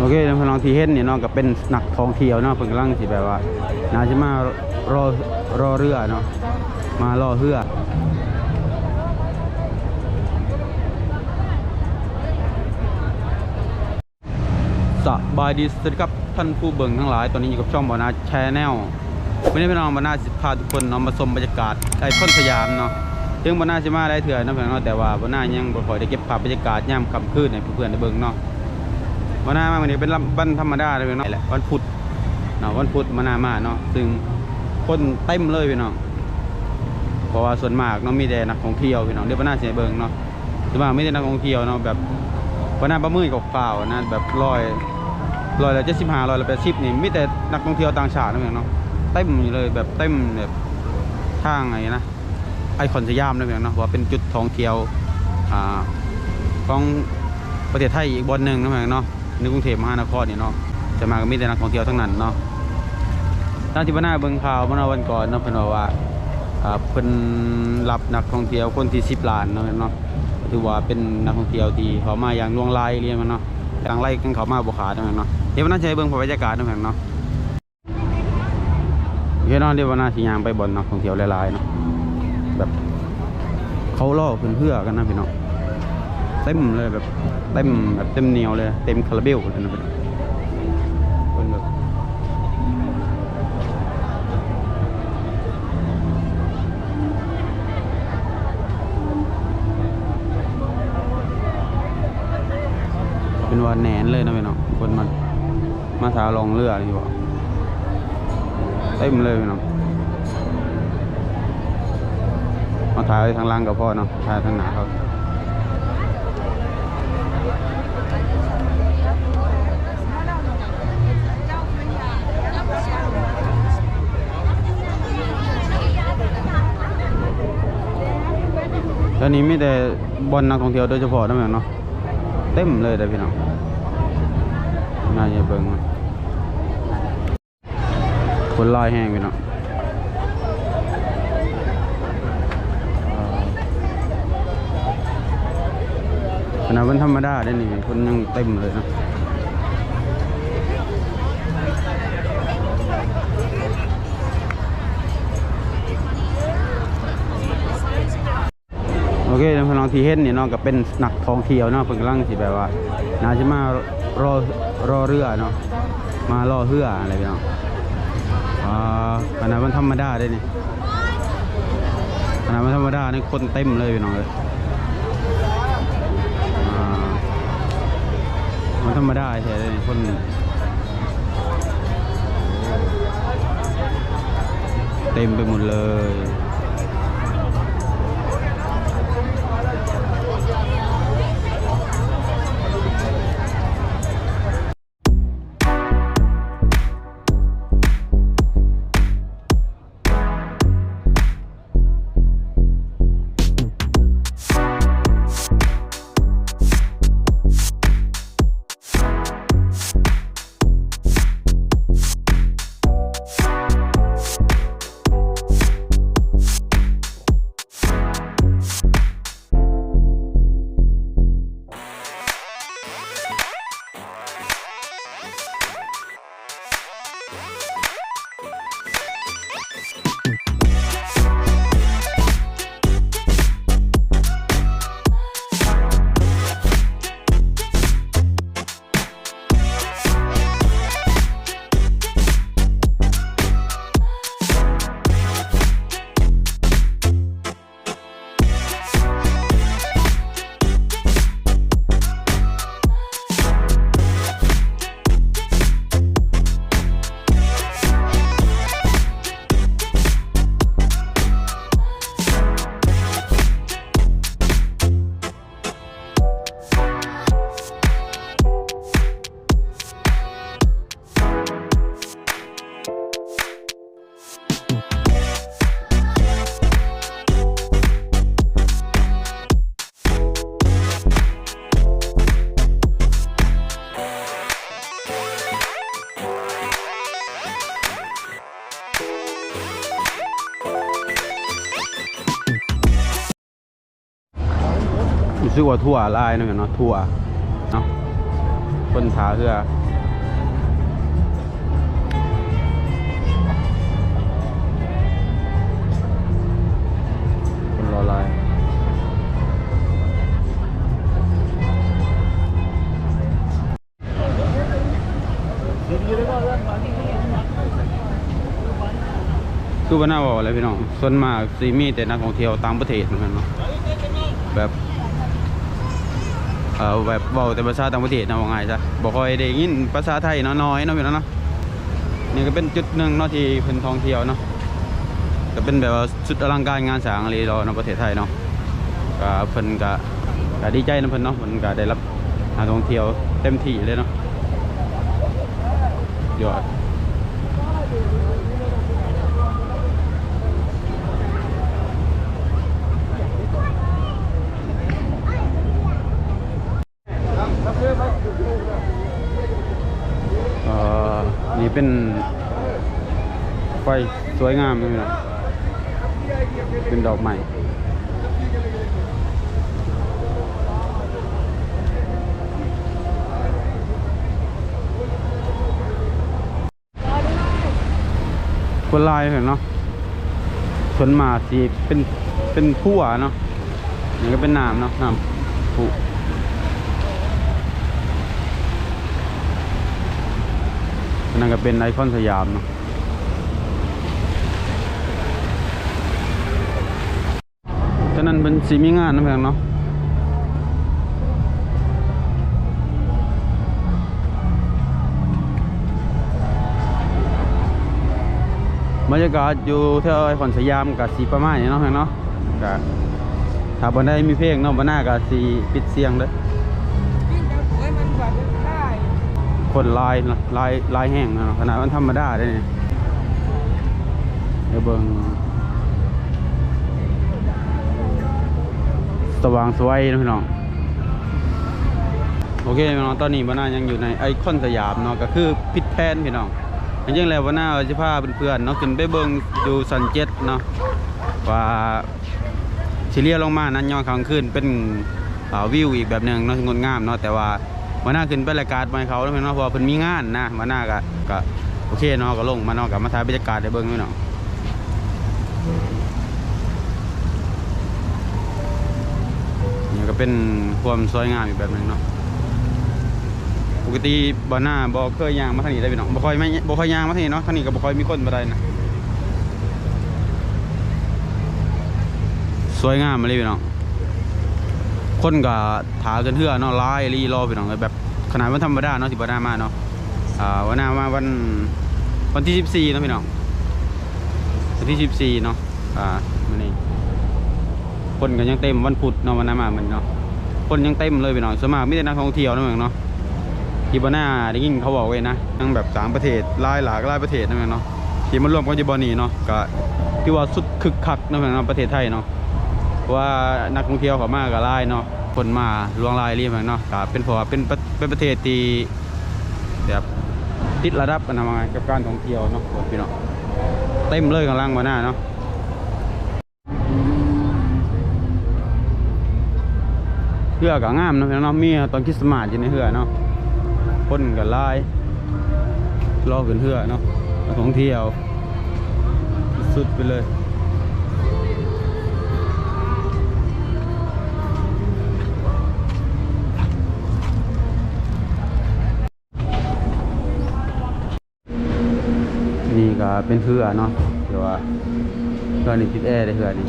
โอเคพี่น้องที่เห็นนี่เนาะก็เป็นนักท่องเที่ยวเนาะเพิ่นกำลังสิแบบว่าน่าจะมารอรอเรือเนาะมารอเรือสบายดีสวัสดีครับท่านผู้เบิ่งทั้งหลาย ตอนนี้อยู่กับช่องบอนาแชนแนลวันนี้พี่น้องบอนาสิพาทุกคนเนาะมาชมบรรยากาศไอคอนสยามเนาะถึงบอนาสิมาได้เถื่อนนาะพี่องเนาะแต่ว่าบอนายังบ่ค่อยได้เก็บภาพบรรยากาศยามค่ำคืนให้เพื่อนๆได้เบิ่งเนาะ วันหน้ามาวันนี้เป็นวันธรรมดาเลยพี่น้องแหละวันพุธเนาะวันพุธมานามาเนาะซึ่งคนเต็มเลยพี่น้องเพราะว่าส่วนมากเนาะมีแต่นักท่องเที่ยวพี่น้องเดี๋ยววันหน้าเสียเบิงเนาะส่วนมากมีแต่นักท่องเที่ยวเนาะแบบวันหน้าประมือกับข่าวนะแบบร้อยร้อยละเจ็ดสิบห้าร้อยละแปดสิบนี่มีแต่นักท่องเที่ยวต่างชาตินะพี่น้องเนาะเต็มเลยแบบเต็มแบบทางไงนะไอคอนสยามนะพี่น้องเนาะเพราะว่าเป็นจุดท่องเที่ยวอ่าของประเทศไทยอีกบอนหนึ่งนะพี่น้องเนาะ ในกรุงเทพมหานครนี่เนาะจะมาก็มีแต่นักท่องเที่ยวทั้งนั้นเนาะตามที่บ้านนาเบิงข่าวเมื่อวันก่อนเนาะเพิ่นบอกว่าเพิ่นรับนักท่องเที่ยวคนที่10ล้านเนาะเนาะถือว่าเป็นนักท่องเที่ยวที่เขามาอย่างล่วงไลายเรียนมันเนาะทางไล่กันเขามาบ่ขาดเนาะเนาะเดี๋ยววันนั้นให้เบิ่งบรรยากาศเนาะเนาะโอเคเนาะเดี๋ยววันหน้าสิย่างไปบ่อนนักท่องเที่ยวหลายๆเนาะแบบเขาล่อเพื่อนเพื่อกันนะพี่น้องเต็มเลยแบบ เต็มแบบเต็มเหนียวเลย เต็มคาราเบลเลยนะเป็นคนแบบเป็นวันแหนนเลยนะพี่น้องคนมามาสาวลองเรืออยู่บอกเต็มเลยพี่น้องมาถ่ายทางล่างกับพ่อเนาะถ่ายทางหนาเขา ตอนนี้ไมีแต่บอลนักท่องเที่ยวโดยเฉพาะนั่นแหละเนาะเต็มเลยแต่พี่น้องน่าจะเบิ่งคนลอยแห้งพี่น้อง ขนาดวันธรรมดาได้นี่คนยังเต็มเลยนะโอเคพี่น้องที่เห็นนี่เนาะก็เป็นนักท่องเที่ยวเนาะเพิ่นกำลังสิแบบว่าน่าจะมารอรอเรือเนาะมารอเรืออะไรพี่น้องอ่าขนาดวันธรรมดาได้นี่ขนาดวันธรรมดานี่คนเต็มเลยพี่น้องเลย รรมดาใช่เลยคนเต็มไปหมดเลย รู้สึกว่าทั่วลายนะเนาะทั่วเนาะคนถาเรือคนรอลน์คือว่าน่าบอกอะไรพี่น้อง ส่วนมากซีมีแต่นักท่องเที่ยวต่างประเทศเหมือนกันเนาะแบบ แบบเว้าแต่ภาษาต่างประเทศนะว่าง่ายจ้ะบ่ค่อยได้ยินภาษาไทยน้อยเนาะพี่น้องเนาะนี่ก็เป็นจุดหนึ่งเนาะที่เพิ่นท่องเที่ยวเนาะก็เป็นแบบว่าสุดอลังการงานสร้างอะไรเราในประเทศไทยเนาะก็เพิ่นก็ก็ดีใจนะเพิ่นเนาะเพิ่นก็ได้รับนักท่องเที่ยวเต็มที่เลยเนาะยอด เป็นไฟสวยงามเลยนะเป็นดอกไม้คนลายเห็นเนาะชนมาสีเป็นเป็นผู้อะเนาะนี่ก็เป็นน้ำเนาะน้ำผู้ นนั่นก็เป็นไอคอนสยามเนาะฉะนั้นเป็นสีมีงานนะเพื่อนเนาะบรรยากาศอยู่แถวไอคอนสยามกับสีประมาณนี้เนาะเพื่อนเนาะก็ถ้าบนได้มีเพลงเนาะบนหน้ากับสีปิดเสียงเด้อ คนลายลายลายแห้งนะขนาดมันธรรมดาได้เนี่ยเดี๋ยวเบิ่งสว่างสวยนะพี่น้องโอเคพี่น้องตอนนี้บ้านายังอยู่ในไอคอนสยามเนาะก็คือพิษแพนพี่น้องจริงแล้วบ้านาจะพาเพื่อนๆเนาะขึ้นไปเบิ่งอยู่ซันเจ็ตเนาะว่าชิเลียลงมานั้นย้อนกลางคืนเป็นวิวอีกแบบหนึ่งเนาะงดงามเนาะแต่ว่า บ้านาขึ้นไปรายการมาเขาแล้วพี่น้องพราะว่าเพิ่นมีงานนะบ้านาก็ก็โอเคเนาะก็ลงมาเนาะกับมาถ่ายบรรยากาศให้เบิ่งพี่น้องนี่ก็เป็นความสวยงามอีกแบบหนึงเนาะปกติบ่หน้าบ่เคยย่างมาทางนี้ได้พี่น้องบ่ค่อยไม่บ่ค่อยย่างมาทางนี้เนาะทางนี้ก็บ่ค่อยมีคนมาได้นะสวยงามมาเลยพี่น้อง คนก็ถากันเทื่อเนาะหลายรีรอพี่น้องแบบขนาดวันธรรมดาเนาะที่บ่หน้ามาเนาะอ่าวันหน้ามาวันวันที่14เนาะพี่น้องวันที่14เนาะอ่ามื้อนี้คนก็ยังเต็มวันพุธเนาะวันหน้ามามันเนาะคนยังเต็มเลยพี่น้องส่วนมากมีแต่นักท่องเที่ยวเนาะพี่น้องเนาะที่บาน่าได้ยินเขาบอกไว้นะทั้งแบบสามประเทศลายหลากหลายประเทศนั่นเองเนาะที่มันรวมกันอยู่บอนีเนาะก็ที่ว่าสุดคึกคักนั่นเองเนาะประเทศไทยเนาะ ว่านักท่องเที่ยวเขามาก็หลายเนาะคนมาลวงลายรีบเนาะกเป็นเพราะว่าเป็นเป็นประเทศที่แบบติดระดับกันนะมาไงกับการท่องเที่ยวเนาะพี่เนาะเต็มเลยกำลังบาหน่าเนาะเหือก็งามเนาะพี่น้องเนาะมีตอนคริสต์มาสอยู่ในเหือเนาะคนกับลายรอขึ้นเทือเนาะท่องเที่ยว สุดไปเลย เป็นเทือเนาะเดี๋ยวว่าเทือนี่ติดแอร์ได้เทือนี่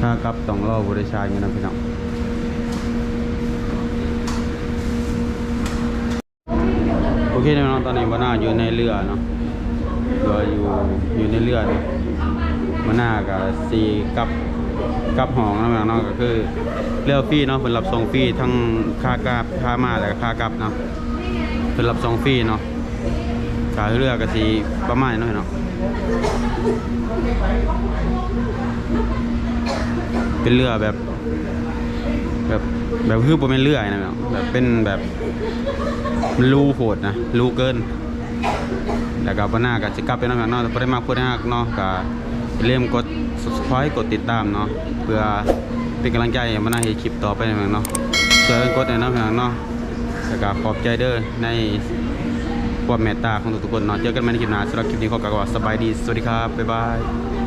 ค่ากับต้องรอบริษัทอยู่นะพี่น้องโอเคนะน้องตอนนี้บาน่าอยู่ในเรือเนาะเรืออยู่อยู่ในเรือเนาะบาน่ากับซีกับกับหองนะน้องก็คือเรือฟรีเนาะเป็นรับส่งฟรีทั้งค่ากับค่ามาและค่ากับเนาะ เป็นรับส่งฟรีเนาะขาเรือกับซีประมาณนี้เนาะเป็นเรือแบบ แบบแบบคือบ่เป็นเรือนะพี่น้องแบบเป็นแบบมันรูโหดนะรูเกินแล้วก็ปหน้าก็จะกลับไปเนาะเนาะแต่บ่ได้มาพูดให้ฮักเนาะก็อย่าลืมกด subscribe กดติดตามเนาะเพื่อเป็นกำลังใจมานาเฮ็ดคลิปต่อไปนะพี่น้องเนาะช่วยกันกดหน่อยนะพี่น้องเนาะ แล้วก็ขอบใจเด้อในความเมตตาของทุกๆคนเนาะเจอกันใหม่ในคลิปหน้าสำหรับคลิปนี้ขอกล่าวว่าสบายดี สวัสดีครับ บ๊ายบาย